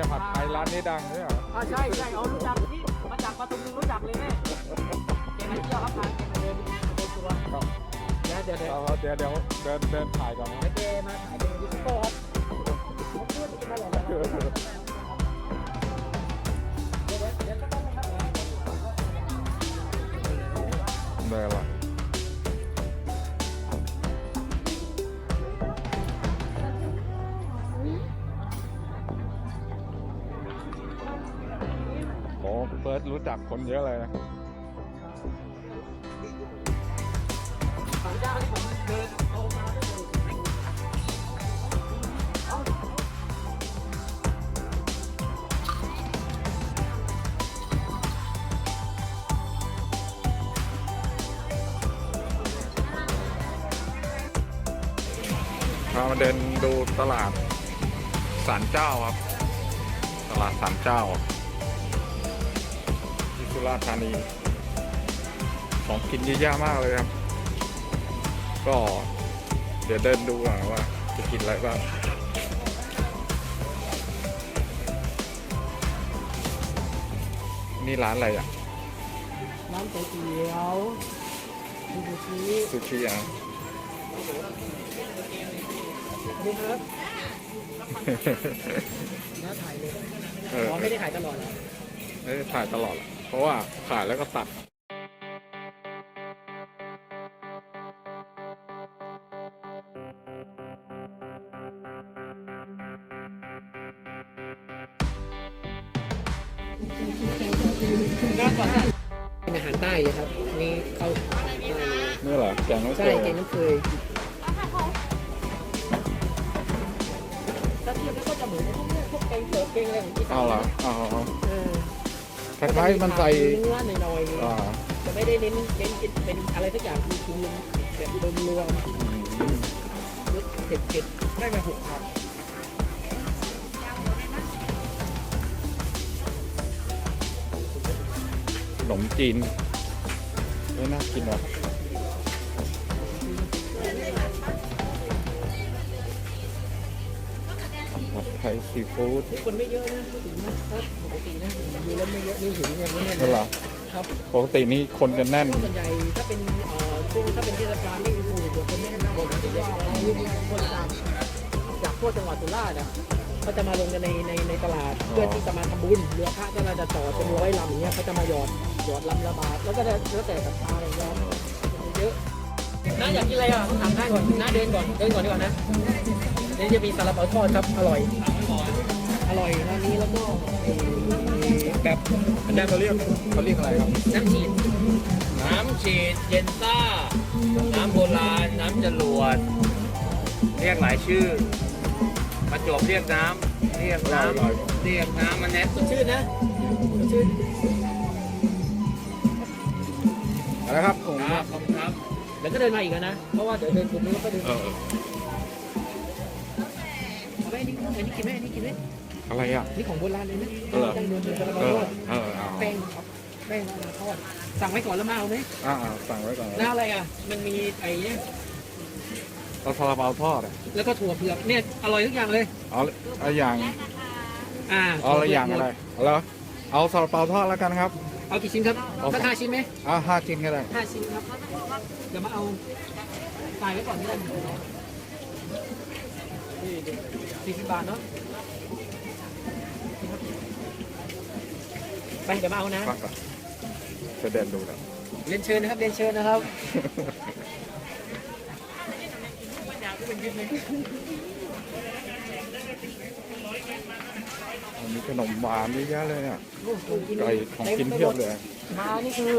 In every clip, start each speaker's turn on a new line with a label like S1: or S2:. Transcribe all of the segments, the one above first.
S1: เนี่ยผัดไทยร้านนี้ดังเนี่ยเหรอ
S2: อ่าใช่ใช่เอารู้จักที่มาจากปทุมรู้จักเลยแม่แกมาเที่ยวครับพาแกมาเดินมาเดินตัวเดี๋ยวเดี๋ยวเดี๋ยว
S1: เอาเดี๋ยวเดี๋ยวเดินเดินถ่ายก่อนนะ
S2: แกมาถ่ายเป็นยูทูบเบอร์ครับผมพูดกินอร่อยนะครับเดี๋ยวเดี๋ยวเดี๋ยวก็ต้องนะครับ
S1: เดินละ รู้จักคนเยอะเลยนะ
S2: มาเดินโตมาด้วยกัน
S1: พามาเดินดูตลาดสารเจ้าครับ ตลาดสารเจ้า สุราษฎร์ธานี ของกินเยอะแยะมากเลยครับ ก็เดี๋ยวเดินดูก่อนว่าจะกินอะไรบ้างนี่ร้านอะไรอะ
S2: ร้านก๋วยเตี๋ยวดูสิ
S1: ซูชิอะ
S2: นี่ครับน่าถ่ายเลย
S1: เออ
S2: อ๋อ ไม่ได้ถ่ายตลอดเหรอ
S1: ไม่ได้ถ่ายตลอดหรอก เพราะว่าถ่ายแล้วก็ตัด
S2: เป็นอาหารใต้ครับ นี่เข้า
S1: นี่เหรอแกงน้ำ
S2: ใช่
S1: เกลือ
S2: แกงน้ำเคยถ้าเทียบแล้วก็จะเหมือนพวกเนี้ยพวกแกงเสิร์ฟแกงอะไรของที่
S1: เอาเหรอเอา
S2: เออ
S1: คล้ายๆมันใส่
S2: เนื้อหน่อย
S1: อ่า
S2: ๆจะไม่ได้เน้นเน้นกินเป็นอะไรสักอย่างคือคือแบบรวม
S1: อืม
S2: ๆรสเผ็ดๆได้มาหกครับ
S1: ขนมจีนไม่น่ากินหรอกผัดไทยซีฟู้ด
S2: คนไม่เยอะนะพูดถึงนะถ้าปกตินะดู แล้วไม่เยอะนี่ถึงยังไม่แน่น
S1: นั่นเหรอ
S2: ครับ
S1: ปกตินี่คนจะแน่น
S2: ส่วนใหญ่ถ้าเป็นเอ่อช่วงถ้าเป็นเทศกาลนี่โอ้โหเดี๋ยวคนไม่นั่งบนจะเยอะมีคนจากจากทั่วจังหวัดสุราษฎร์อะเขาจะมาลงกันในในในตลาด
S1: อ๋อ
S2: เพื่อที่จะมาทำบุญเรือพระก็เราจะต่อเป็นร้อยลำอย่างเงี้ยเขาจะมาหยอดหยอดลำละบาทแล้วก็แล้วแต่ศรัทธาอะไรเงี้ยเยอะน้าอยากกินอะไรอะถามได้ก่อนน้าเดินก่อนเดินก่อนดีกว่านะเดี๋ยวจะมีซาลาเปาทอดครับอร่อยอร่อยร้านนี้แล้วก็เอ่อ แบบ
S1: อันนี้เขาเรียกเขาเรียกอะไรครับ
S2: น้ำฉีด
S3: น้ำฉีดเย็นซ่า น้ำโบราณ น้ำจรวด เรียกหลายชื่อ ประจวบเรียกน้ำ เรียกน้ำ เรียกน้ำมันแนท
S2: สดชื่นนะสดชื่น
S1: อะไรครับผม
S3: ครับขอบคุณครับ
S2: เดี๋ยวก็เดินมาอีกอะนะ เพราะว่าเดี๋ยวเดินกลุ่มนี้แล้วก็เดิน
S1: เออ
S2: เอาไหมอันนี้อันนี้กินไหมอันนี้กินไหม
S1: อะไรอะ
S2: นี่ของโบราณเลยนะ
S1: เออ
S2: ดั้งเดิมเป็นกระ
S1: เอ
S2: เป๋า
S1: อ
S2: ทอด
S1: เออเอา
S2: แป้งครับแป้งมาทอดสั่งไว้ก่อนแล้วมาเอาไหม
S1: อ่าอ่าสั่งไว้ก่อน
S2: แล้วอะไรอะ มันมีไอ้เนี่ย
S1: เอาซาลาเปาทอดอะ
S2: แล้วก็ถั่วเผือกเนี่ยอร่อยทุกอย่างเลย
S1: เอาเอาอย่าง
S2: อ่า
S1: เอาอะไรอย่างอะไรเอาแล้วเอาซาลาเปาทอดแล้วกันครับ
S2: เอากี่ชิ้นครับ
S1: เอา
S2: สักห้าชิ้นไหม
S1: เอาห้าชิ้นก็ได้
S2: ห้าชิ้นครับเดี๋ยวมาเอาจ่ายไว้ก่อนนี่ได้สี่สิบบาทเนาะ ไปเดี๋ยวมาเอานะ
S1: ฟังก่อนจะเดินดูแล้ว
S2: เรียนเชิญนะครับเรียนเชิญนะครับ
S1: มีขนมหวานเยอะแยะเลยอะ
S2: โอ้โหของกิน
S1: ไก่ของกินเพียบเลย
S2: มานี่คือ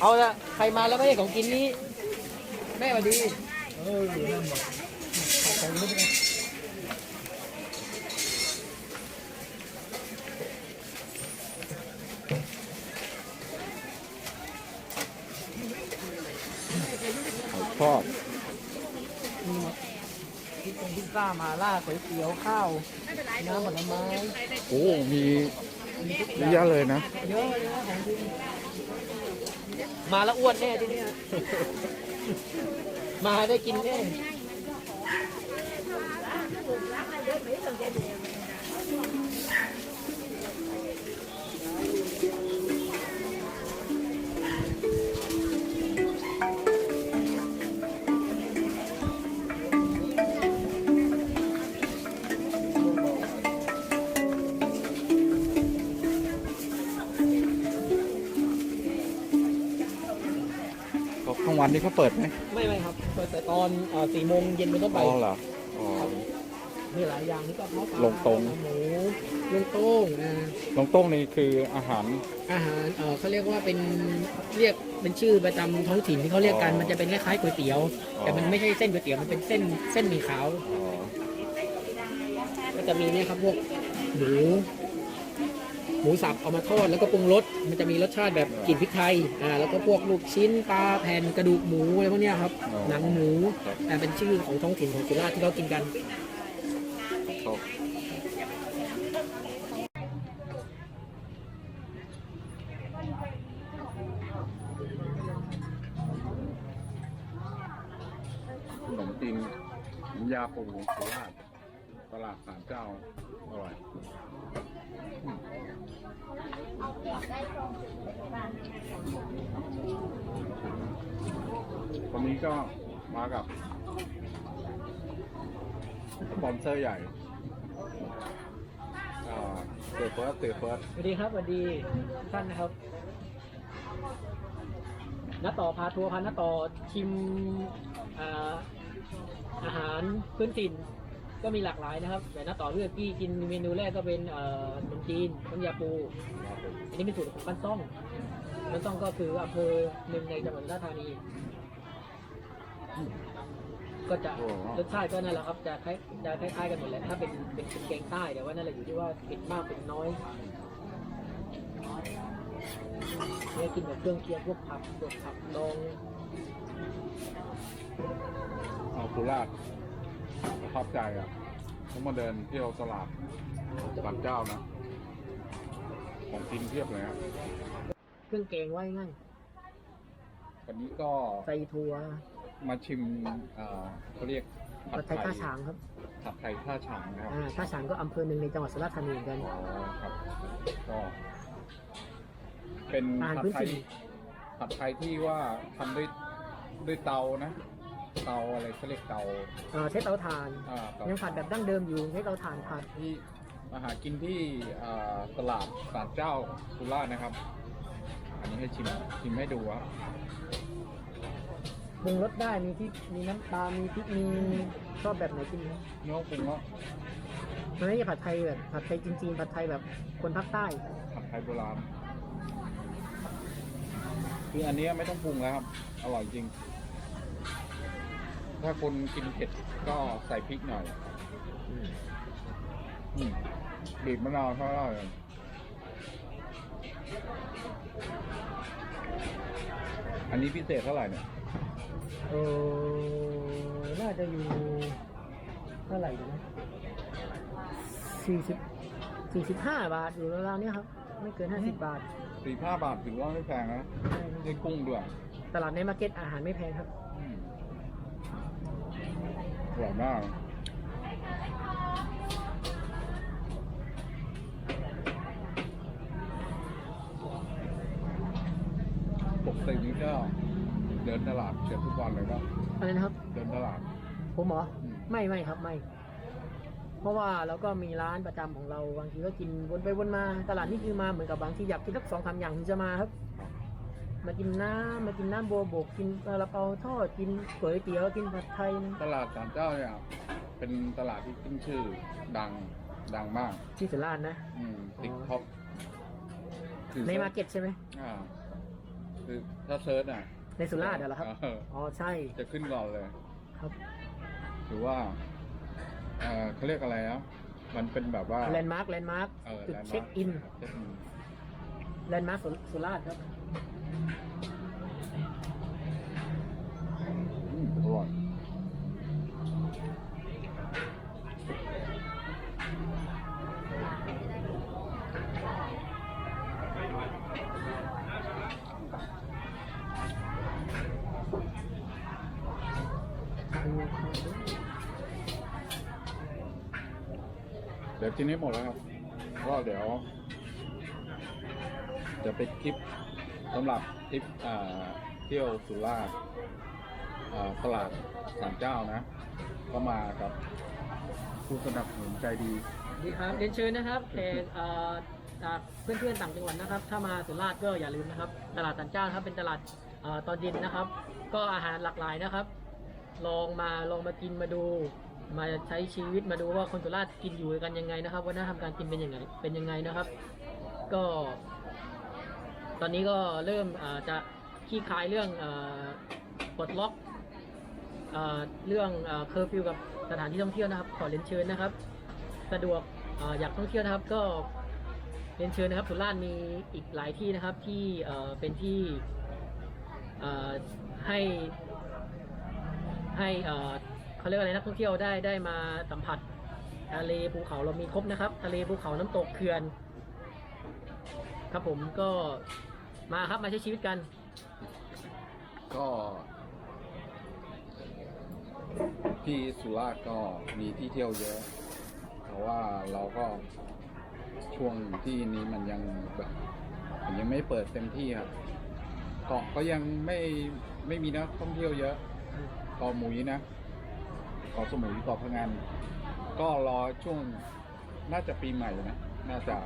S2: เอาละใครมาแล้วไม่ได้ของกินนี่แม่สวัสดีเออนั่นบอกของกินไม่เป็นไร
S1: ไก่ทอด
S2: พริกแก ซ่ามาล่าก๋วยเตี๋ยวข้าวน้ำผลไม้
S1: โอ้ มีเยอะแยะเลยนะ
S2: เยอะเยอะของจริงมาแล้วอ้วนแน่ที่นี่มาได้กินแน่
S1: วันนี้เขาเปิดไหม
S2: ไม่ไม่ครับเปิดแต่ตอนสี่โมงเย็นเป็นต้นไป
S1: อ๋อเหรออ๋อ
S2: มีหลายอย่างนี่ก็เพาะปลา
S1: ลงตรง
S2: หมูลงโต้งอ่า
S1: ลงโต้งนี่คืออาหาร
S2: อาหารเออเขาเรียกว่าเป็นเรียกเป็นชื่อประจำท้องถิ่นที่เขาเรียกกัน
S1: อ๋อ
S2: มันจะเป็นคล้ายๆก๋วยเตี๋ยวแต่มันไม่ใช่เส้นก๋วยเตี๋ยวมันเป็นเส้นเส้นหมี่ขาว
S1: อ๋อ
S2: ก็จะมีเนี่ยครับพวกหมู หมูสับเอามาทอดแล้วก็ปรุงรสมันจะมีรสชาติแบบกลิ่นพริกไทยอ่าแล้วก็พวกลูกชิ้นปลาแผ่นกระดูกหมูอะไรพวกเนี้ยครับหนังหมูแต่เป็นชื่อของท้องถิ่นของสุราษฎร์ที่เขากินกัน
S1: ครับขนมจีนน้ำยาปูโคราชตลาดสามเจ้าอร่อยอืม วันนี้ก็มากับสปอนเซอร์ใหญ่อ่าเตือเฟิร์สเตือเฟิร์ส
S2: สวัสดีครับสวัสดีทุกท่านนะครับน้าต่อพาทัวร์พาน้าต่อชิมอ่าอาหารพื้นถิ่น ก็มีหลากหลายนะครับ แต่น้าต่อเลือกที่กินเมนูแรกก็เป็นเอ่อขนมจีนน้ำยาปู อันนี้เป็นสูตรของบ้านซ่องบ้านซ่องก็คืออำเภอหนึ่งในจังหวัดสุราษฎร์ธานี ก็จะ
S1: โอ้โห
S2: รสชาติก็นั่นแหละครับ จะคล้ายจะคล้ายๆกันหมดแหละถ้าเป็นเป็นเป็นแกงใต้แต่ว่านั่นแหละอยู่ที่ว่าเผ็ดมากเป็นน้อยเนี่ยกินแบบเครื่องเคียงพวกผักพวกผักดอง
S1: เอาโคราช ประทับใจอะต้องมาเดินเที่ยวตลาดสามเจ้านะ ของกินเพียบเลยครับ
S2: เครื่องแกงไว้ง่าย
S1: วันนี้ก็
S2: ใส่ถั่ว
S1: มาชิมเอ่อเขาเรียก
S2: ผัดไทยท่าฉางครับ
S1: ผัดไทยท่าฉางนะครับ
S2: อ่าท่าฉางก็อำเภอหนึ่งในจังหวัดสุราษฎร์ธานีเหมือนกัน
S1: อ๋อครับ ก็ เป็น
S2: อาหาร
S1: ผัด
S2: พื้น
S1: ไทย
S2: ถิ่น
S1: ผัดไทยที่ว่าทำด้วยด้วยเตานะ เตาอะไรเขาเรียกเตา
S2: เอ่อใช้เตาถ่าน
S1: อ่าเตา
S2: ยังผัดแบบดั้งเดิมอยู่ใช้เตาถ่านผัด
S1: ที่มาหากินที่อ่าตลาดสารเจ้าสุราษฎร์นะครับ อันนี้ให้ชิมชิมให้ดูครับ
S2: ปรุงรสได้มีพริกมีน้ำตาลมีพริก มีชอบแบบไหนกินไหม
S1: เนื้อปรุงก็
S2: มันไม่ใช่ผัดไทยแบบผัดไทยจีนๆผัดไทยแบบคนภาคใต้
S1: ผัดไทยโบราณคืออันนี้ไม่ต้องปรุงแล้วครับ อร่อยจริง ถ้าคนกินเผ็ดก็ใส่พริกหน่อยอืมบีบมะนาวเท่าไหร่อันนี้พิเศษเท่าไหร่เนี่ย
S2: เออน่าจะอยู่เท่าไหร่ดีนะสี่สิบสี่สิบห้าบาทอยู่ราวๆเนี้ยครับ ไม่เกินห้าสิบบาท
S1: สี่ห้าบาทถือว่าไม่แพงนะได้กุ้งด้วย
S2: ตลาดในมาร์เก็ตอาหารไม่แพงครับ
S1: อืมอร่อยมากปกตินี้ก็เดินตลาดเกือบทุกวันเลยก็
S2: อะไรนะครับ
S1: เดินตลาด
S2: ผมเหรอ
S1: อืม
S2: ไม่ไม่ครับไม่ เพราะว่าเราก็มีร้านประจำของเราบางทีก็กินวนไปวนมา ตลาดนี่คือมาเหมือนกับบางทีอยากกินสักสองสามอย่างถึงจะมาครับ มากินน้ำมากินน้ำบัวบกกินซาลาเปาทอดกินก๋วยเตี๋ยวกินผัดไทยนะ
S1: ตลาดสามเจ้าเนี่ย เป็นตลาดที่ขึ้นชื่อดังดังมาก
S2: ที่สุราษฎร์นะ
S1: อืมติด
S2: อ๋อ
S1: ท็อปคือ
S2: ในมาร์เก็ตใช่ไหม
S1: อ่าคือถ้าเซิร์ชอะ
S2: ในสุราษฎร์เหรอครับ
S1: เออ
S2: อ๋อใช่
S1: จะขึ้นก่อนเลย
S2: ครับ
S1: ถือว่าเอ่อเขาเรียกอะไรนะมันเป็นแบบว่า
S2: แลนด์มาร์คแลนด์มาร์ค
S1: เออ
S2: จุด
S1: landmark
S2: เช็คอิน
S1: เช็คอิน
S2: แลนด์มาร์คสุราษฎร์ครับ
S1: อร่อยเดี๋ยวทีนี้หมดแล้วครับ ก็เดี๋ยว จะไปคลิป สำหรับทริปเที่ยวสุราษฎร์ตลาดสามเจ้านะ ก็มากับผู้สนับสนุนใจดี
S2: ดีครับเรียนเชิญนะครับแต่เอ่อจากเพื่อนๆต่างจังหวัดนะครับ ถ้ามาสุราษฎร์ก็อย่าลืมนะครับ ตลาดสันเจ้าครับเป็นตลาดอตอนเย็นนะครับ ก็อาหารหลากหลายนะครับ ลองมาลองมากินมาดู มาใช้ชีวิตมาดูว่าคนสุราษฎร์กินอยู่กันยังไงนะครับวัฒนธรรมการกินเป็นยังไงเป็นยังไงนะครับ ก็ ตอนนี้ก็เริ่มจะขี้คายเรื่องปลดล็อกเรื่องเคอร์ฟิวกับสถานที่ท่องเที่ยวนะครับ ขอเรียนเชิญนะครับ สะดวกอยากท่องเที่ยวนะครับ ก็เรียนเชิญนะครับสุราษฎร์มีอีกหลายที่นะครับที่เป็นที่ให้ให้เขาเรียกอะไรนักท่องเที่ยวได้ได้มาสัมผัสทะเลภูเขาเรามีครบนะครับ ทะเลภูเขาน้ำตกเขื่อน ครับผมก็มาครับมาใช้ชีวิตกัน
S1: ก็ที่สุราษฎร์ก็มีที่เที่ยวเยอะแต่ว่าเราก็ช่วงที่นี้มันยังแบบมันยังไม่เปิดเต็มที่ครับเกาะก็ยังไม่ไม่มีนักท่องเที่ยวเยอะเกาะหมุยนะเกาะสมุยเกาะพะงันก็รอช่วงน่าจะปีใหม่นะ น่าจะ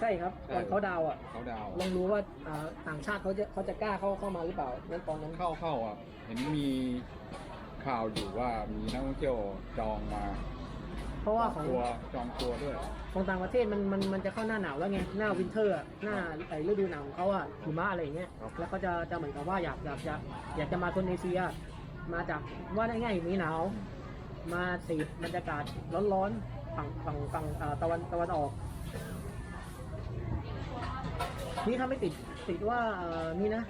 S2: ใช่ครับตอนเขาดาวอะ
S1: เขาดาวน์
S2: ลองรู้ว่าอ่าต่างชาติเขาจะเขาจะกล้าเข้าเข้ามาหรือเปล่านั่นตอนนั้น
S1: เข้าเข้าอะเห็นมีข่าวอยู่ว่ามีนักท่องเที่ยวจองมา
S2: เพราะว่าของ
S1: ตัวจองตัวด้วย
S2: ของต่างประเทศมันมันมันจะเข้าหน้าหนาวแล้วไงหน้าวินเทอร์อะหน้าไอ้ฤดูหนาวของเขาอะหิมะอะไรอย่างเงี้ย
S1: ครับ
S2: แล้วเขาจะจะเหมือนกับว่าอยากอยากจะอยากจะมาโซนเอเชีย มาจากว่าได้ง่ายๆมีหนาว มาเสพบรรยากาศร้อนๆฝั่งฝั่งฝั่งเอ่อตะวันตะวันออก นี่ถ้าไม่ติดติดว่าเอ่อนี่นะ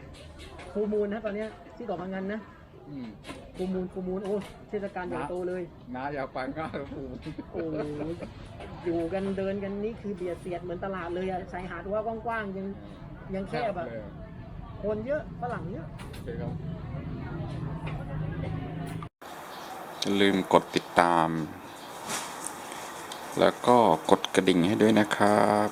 S2: ฟูมูลนะตอนเนี้ยที่เกาะพังงันนะ
S1: อืม
S2: ฟูมูลฟูมูลโอ้เทศกาลใหญ่โตเลย
S1: น้าอยากไปง่ายปู
S2: โอ้โหอยู่กันเดินกันนี่คือเบียดเสียดเหมือนตลาดเลยอะชายหาดว่ากว้างๆยังยังแคบอะ
S1: เลย
S2: คนเยอะฝรั่งเยอะ
S1: โอเคครับ
S4: อย่าลืมกดติดตาม แล้วก็กดกระดิ่งให้ด้วยนะครับ